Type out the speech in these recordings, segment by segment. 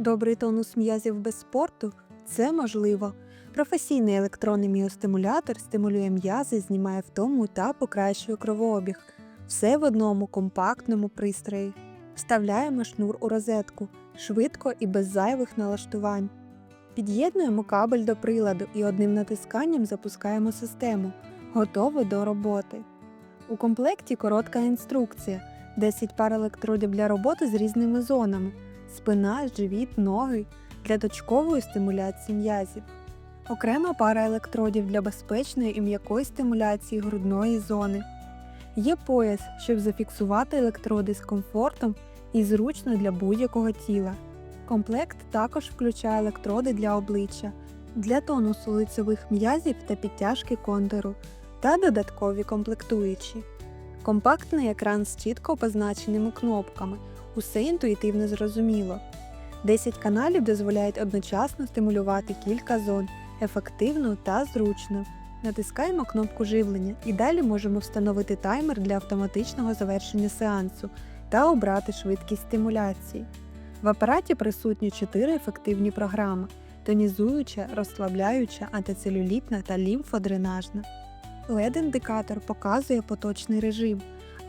Добрий тонус м'язів без спорту це можливо. Професійний електронний міостимулятор стимулює м'язи, знімає втому та покращує кровообіг. Все в одному компактному пристрої. Вставляємо шнур у розетку швидко і без зайвих налаштувань. Під'єднуємо кабель до приладу і одним натисканням запускаємо систему. Готово до роботи. У комплекті коротка інструкція: 10 пар електродів для роботи з різними зонами спина, живіт, ноги для точкової стимуляції м'язів. Окрема пара електродів для безпечної і м'якої стимуляції грудної зони. Є пояс, щоб зафіксувати електроди з комфортом і зручно для будь-якого тіла. Комплект також включає електроди для обличчя, для тонусу лицевих м'язів та підтяжки контуру та додаткові комплектуючі. Компактний екран з чітко позначеними кнопками. Усе інтуїтивно зрозуміло. 10 каналів дозволяють одночасно стимулювати кілька зон, ефективно та зручно. Натискаємо кнопку живлення і далі можемо встановити таймер для автоматичного завершення сеансу та обрати швидкість стимуляції. В апараті присутні 4 ефективні програми: тонізуюча, розслабляюча, антицелюлітна та лімфодренажна. LED-індикатор показує поточний режим,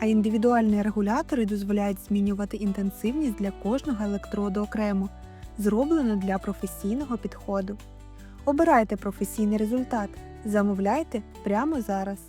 а індивідуальні регулятори дозволяють змінювати інтенсивність для кожного електроду окремо, зроблено для професійного підходу. Обирайте професійний результат, замовляйте прямо зараз.